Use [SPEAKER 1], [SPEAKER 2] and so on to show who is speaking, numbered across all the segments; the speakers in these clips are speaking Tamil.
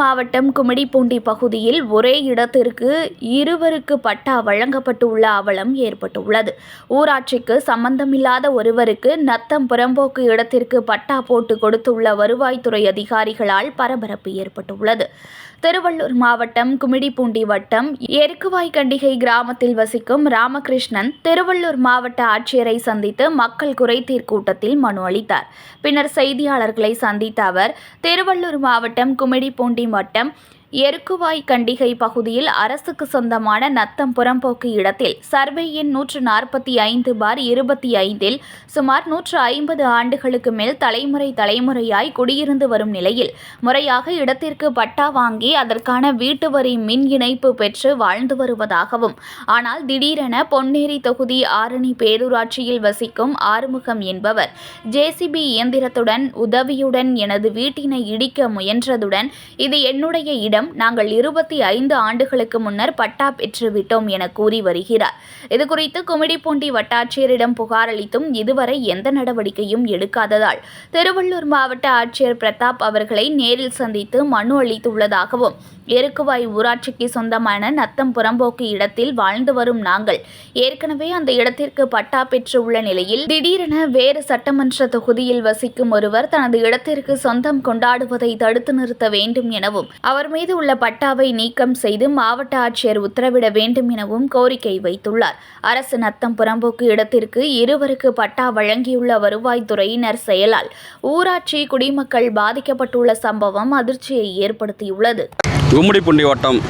[SPEAKER 1] மாவட்டம் கும்மிடிப்பூண்டி பகுதியில் ஒரே இடத்திற்கு இருவருக்கு பட்டா வழங்கப்பட்டுள்ள அவலம் ஏற்பட்டுள்ளது. ஊராட்சிக்கு சம்பந்தமில்லாத ஒருவருக்கு நத்தம் புறம்போக்கு இடத்திற்கு பட்டா போட்டு கொடுத்துள்ள வருவாய்த்துறை அதிகாரிகளால் பரபரப்பு ஏற்பட்டுள்ளது. திருவள்ளூர் மாவட்டம் கும்மிடிப்பூண்டி வட்டம் எருக்குவாய் கண்டிகை கிராமத்தில் வசிக்கும் ராமகிருஷ்ணன் திருவள்ளூர் மாவட்ட ஆட்சியரை சந்தித்து மக்கள் குறைதீர் கூட்டத்தில் மனு அளித்தார். பின்னர் செய்தியாளர்களை சந்தித்த அவர் திருவள்ளூர் மாவட்டம் குமிடிப்பூண்டி மட்டம் எருக்குவாய் கண்டிகை பகுதியில் அரசுக்கு சொந்தமான நத்தம் புறம்போக்கு இடத்தில் சர்வே எண் நூற்று நாற்பத்தி ஐந்து பார் இருபத்தி ஐந்தில் சுமார் நூற்று ஐம்பது ஆண்டுகளுக்கு மேல் தலைமுறை தலைமுறையாய் குடியிருந்து வரும் நிலையில் முறையாக இடத்திற்கு பட்டா வாங்கி அதற்கான வீட்டு வரி மின் இணைப்பு பெற்று வாழ்ந்து வருவதாகவும் ஆனால் திடீரென பொன்னேரி தொகுதி ஆரணி பேரூராட்சியில் வசிக்கும் ஆறுமுகம் என்பவர் ஜேசிபி இயந்திரத்துடன் உதவியுடன் எனது வீட்டினை இடிக்க முயன்றதுடன் இது என்னுடைய இடம் நாங்கள் இருபத்தி ஐந்து ஆண்டுகளுக்கு முன்னர் பட்டா பெற்றுவிட்டோம் என கூறி வருகிறார். இதுகுறித்து குமிடிப்பூண்டி வட்டாட்சியரிடம் புகார் அளித்தும் இதுவரை எந்த நடவடிக்கையும் எடுக்காததால் திருவள்ளூர் மாவட்ட ஆட்சியர் பிரதாப் அவர்களை நேரில் சந்தித்து மனு அளித்துள்ளதாகவும் எருக்குவாய் ஊராட்சிக்கு சொந்தமான நத்தம் புறம்போக்கு இடத்தில் வாழ்ந்து வரும் நாங்கள் ஏற்கனவே அந்த இடத்திற்கு பட்டா பெற்றுள்ள நிலையில் திடீரென வேறு சட்டமன்ற தொகுதியில் வசிக்கும் ஒருவர் தனது இடத்திற்கு சொந்தம் கொண்டாடுவதை தடுத்து நிறுத்த வேண்டும் எனவும் அவர் மீது உள்ள பட்டாவை நீக்கம் செய்து மாவட்ட ஆட்சியர் உத்தரவிட வேண்டும் எனவும் கோரிக்கை வைத்துள்ளார். அரசு நத்தம் புறம்போக்கு இடத்திற்கு இருவருக்கு பட்டா வழங்கியுள்ள வருவாய்த்துறையினர் செயலால் ஊராட்சி குடிமக்கள் பாதிக்கப்பட்டுள்ள சம்பவம் அதிர்ச்சியை ஏற்படுத்தியுள்ளது.
[SPEAKER 2] கும்மிடிப்பூண்டி வட்டம்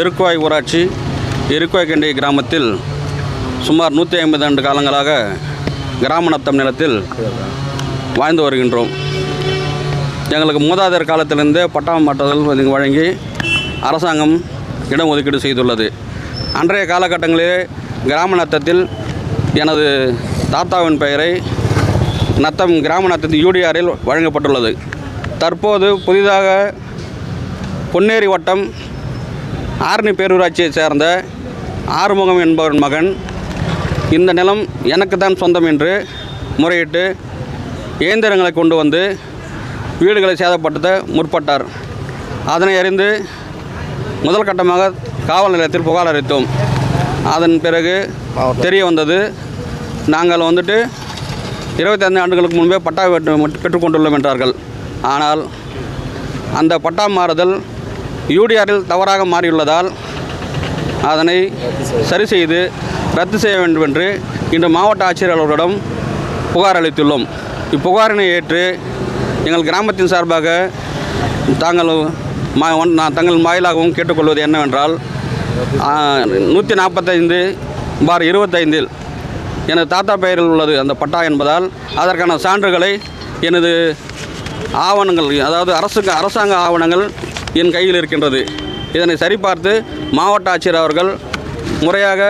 [SPEAKER 2] எருக்குவாய் ஊராட்சி எருக்குவாய் கண்டி கிராமத்தில் சுமார் நூற்றி ஐம்பது ஆண்டு காலங்களாக கிராம நத்தம் நிலத்தில் வாழ்ந்து வருகின்றோம். எங்களுக்கு மூதாதையர் காலத்திலிருந்து பட்டா மாற்றுதல் வழங்கி அரசாங்கம் இடம் ஒதுக்கீடு செய்துள்ளது. அன்றைய காலகட்டங்களிலே கிராம நத்தத்தில் எனது தாத்தாவின் பெயரை நத்தம் கிராம நத்தத்தில் யூடிஆரில் வழங்கப்பட்டுள்ளது. தற்போது புதிதாக பொன்னேரி வட்டம் ஆரணி பேரூராட்சியைச் சேர்ந்த ஆறுமுகம் என்பவன் மகன் இந்த நிலம் எனக்கு தான் சொந்தம் என்று முறையிட்டு இயந்திரங்களை கொண்டு வந்து வீடுகளை சேதப்படுத்த முற்பட்டார். அதனை அறிந்து முதல் கட்டமாக காவல் நிலையத்தில் புகார் அளித்தோம். அதன் பிறகு தெரிய வந்தது நாங்கள் வந்துட்டு இருபத்தைந்து ஆண்டுகளுக்கு முன்பே பட்டா பெற்று- பெற்றுக்கொண்டுள்ளோம் என்றார்கள். ஆனால் அந்த பட்டா மாறுதல் யூடிஆரில் தவறாக மாறியுள்ளதால் அதனை சரி செய்து ரத்து செய்ய வேண்டும் என்று இன்று மாவட்ட ஆட்சியர் அவர்களிடம் புகார் அளித்துள்ளோம். இப்புகாரினை ஏற்று எங்கள் கிராமத்தின் சார்பாக தாங்கள் மா ஒன்- நான் தங்கள் வாயிலாகவும் கேட்டுக்கொள்வது என்னவென்றால் நூற்றி நாற்பத்தைந்து பார் இருபத்தைந்தில் எனது தாத்தா பெயரில் உள்ளது அந்த பட்டா என்பதால் அதற்கான சான்றுகளை எனது ஆவணங்கள் அதாவது அரசுக்கு அரசாங்க ஆவணங்கள் என் கையில் இருக்கின்றது. இதனை சரிபார்த்து மாவட்ட ஆட்சியர் அவர்கள் முறையாக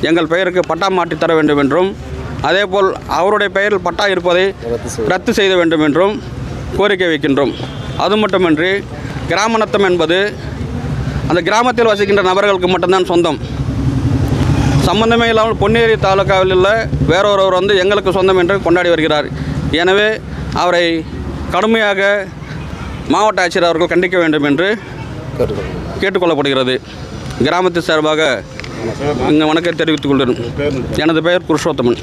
[SPEAKER 2] எங்கள் பெயருக்கு பட்டா மாற்றி தர வேண்டும் என்றும் அதேபோல் அவருடைய பெயரில் பட்டா இருப்பதை ரத்து செய்த வேண்டும் என்றும் கோரிக்கை வைக்கின்றோம். அது மட்டுமின்றி கிராமநத்தம் என்பது அந்த கிராமத்தில் வசிக்கின்ற நபர்களுக்கு மட்டும்தான் சொந்தம். சம்பந்தமே இல்லாமல் பொன்னேரி தாலுக்காவில் உள்ள வேறொருவர் வந்து எங்களுக்கு சொந்தம் என்று கொண்டாடி வருகிறார். எனவே அவரை கடுமையாக மாவட்ட ஆட்சியர் அவர்கள் கண்டிக்க வேண்டும் என்று கேட்டுக்கொள்ளப்படுகிறது. கிராமத்து சார்பாக இங்கே வணக்கம் தெரிவித்துக் கொள்கிறேன். எனது பெயர் புருஷோத்தமன்.